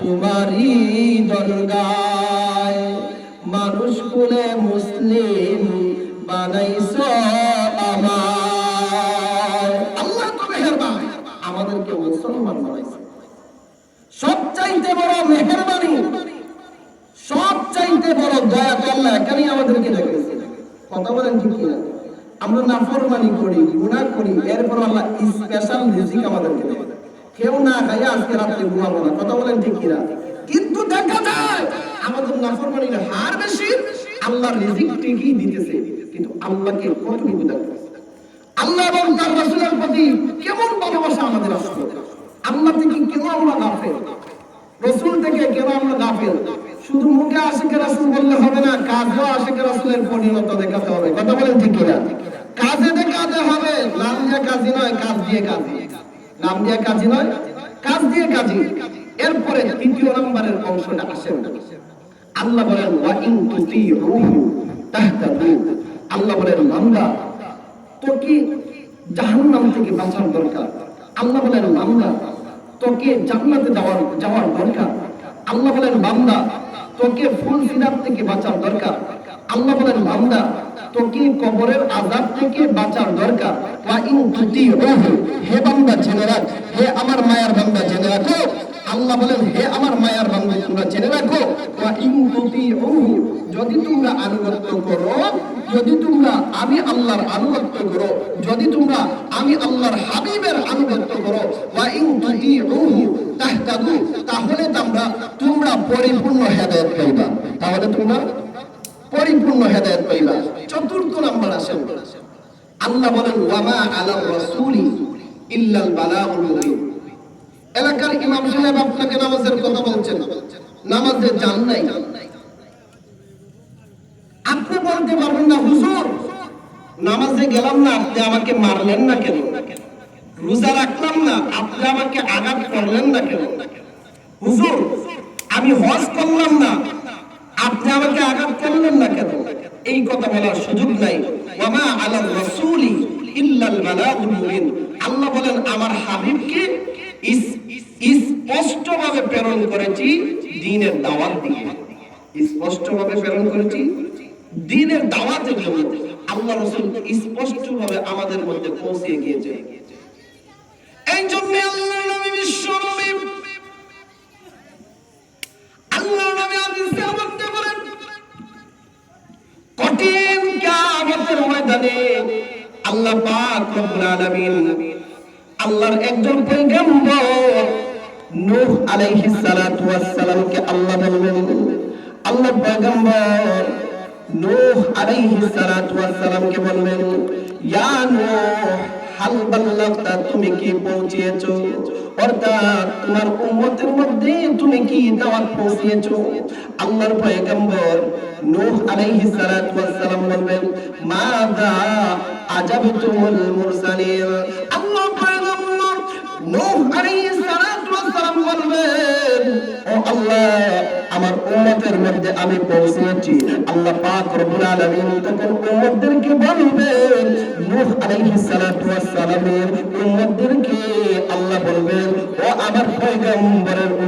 তোমারই দরগায়। মানুষ কুলে মুসলিম বানাইছ আমার আল্লাহ তো আমাদেরকে মুসলমান বানাইছে। সব চাইতে বড় মেহেরবানি সব চাইতে বড় দয়া আল্লাহ এখানেই আমাদেরকে দেখেছে। কথা বলেন ঠিক কিনা? আমরা নাফরমানি করি, গুনাহ করি, এরপর আল্লাহ স্পেশাল রিজিক আমাদেরকে দেয়। কেউ না খাইয়া আজকে রাত্রে ঘুমাবো না, কথা বলেন ঠিক কিনা? কিন্তু দেখা যায়, আমাদের নাফরমানির হার বেশি আল্লাহ রিজিক ঠিকই দিতেছে, কিন্তু আল্লাহকে কতটুকু দেখতেছে আল্লাহ এবং তার রাসূলের প্রতি কেমন ভালোবাসা আমাদের আসলো আল্লাহ থেকে কেন আমরা গাফেল? রসুল থেকে কেন আমরা গাফেল? শুধু মুখে আশিকে রাসূল বললে হবে না, কাজেও আশিকে রাসূলের পরিণত দেখাতে হবে, কথা বলেন ঠিক কিনা? কাজে দেখাতে হবে। নাম দিয়ে কাজী নয়, কাজ দিয়ে কাজী। নাম দিয়ে কাজী নয়, কাজ দিয়ে কাজী এরপরে তৃতীয় নম্বরের অংশটা আসেন আল্লাহ বলেন, ওয়া ইন তুতিউহু তাহতাদু আল্লাহ বলেন, বান্দা, তোকে জাহান্নাম থেকে বাঁচার দরকার। আল্লাহ বলেন, বান্দা, তোকে জান্নাতে যাওয়ার যাওয়ার দরকার। আল্লাহ বলেন, বান্দা, তোকে ফুল সিরাত থেকে বাঁচার দরকার। আল্লাহ বলেন, বান্দা কবরের আযাব থেকে বাঁচার দরকার। ইন হে বান্দা, জেনে রাখ। হে আমার মায়ার বান্দা, জেনে রাখো। আল্লাহ বলেন, হে আমার মায়ার বান্দা, তোমরা জেনে রাখো। ইন যদি তোমরা আনুগত্য করো, যদি তোমরা আমি আল্লাহর আনুগত্য করো, যদি তোমরা আমি আল্লাহর হাবিবের আনুগত্য করো ওয়া ইন তাহলে তোমরা তোমরা পরিপূর্ণ হেদায়েত পাইবা। তাহলে তোমরা পরিপূর্ণ হেদায়েত পাইবা। চতুর্থ নাম্বার আসেন আল্লাহ বলেন, ওয়ামা আলার রাসূলি ইল্লাল বালাগুল মুবিন। এলাকার ইমাম সাহেব আপনাকে নামাজের কথা বলছেন। নামাজে যান নাই। আপনি বলতে পারবেন না, হুজুর, নামাজে গেলাম না, আপনি আমাকে মারলেন না কেন? রোজা রাখলাম না, আপনি আমাকে আঘাত করলেন না কেন? হুজুর, আমি হজ করলাম না করলেন না কেন? এই কথা বলার সুযোগ নাই। ওয়ামা রাসূলি ইল্লাল বালাগুল মুবিন। আল্লাহ বলেন, আমার হাবিবকে স্পষ্টভাবে প্রেরণ করেছি দ্বীনের দাওয়াত দিয়ে। স্পষ্টভাবে প্রেরণ করেছি দ্বীনের দাওয়াতের জন্য আল্লাহ রাসূল স্পষ্টভাবে আমাদের মধ্যে পৌঁছে গিয়েছে। এই আল্লাহ কিয়ামতের ময়দানে আল্লাহ পাক রব্বুল আলামিন আল্লাহর একজন পয়গম্বর নূহ আলাইহিস সালাতু ওয়াস আল্লাহ বলবেন আল্লাহ পয়গম্বর নূহ আলাইহিস সালাতু ওয়াস সালামকে ইয়া নূহ হাল তুমি কি পৌঁছিয়েছো? অর্থাৎ তোমার উম্মতের মধ্যে তুমি কি দাওয়াত পৌঁছিয়েছো? আল্লাহর পয়গম্বর নূহ আলাইহিস সালাতু ওয়াস বলবেন মাদা আজাবতুমুল মুরসালিন? আল্লাহ পয়গম্বর নূহ আলাইহিস সালাতু ওয়াস সালাম বলবেন, ও আল্লাহ, আমার উম্মতের মধ্যে আমি পৌঁছেছি। আল্লাহ পাক রব্বুল আলামিন তখন উম্মতদেরকে বলবেন আলাইহিস সালাতু ওয়াস সালামের উম্মতদেরকে আল্লাহ বলবেন ও আমার পয়গম্বরের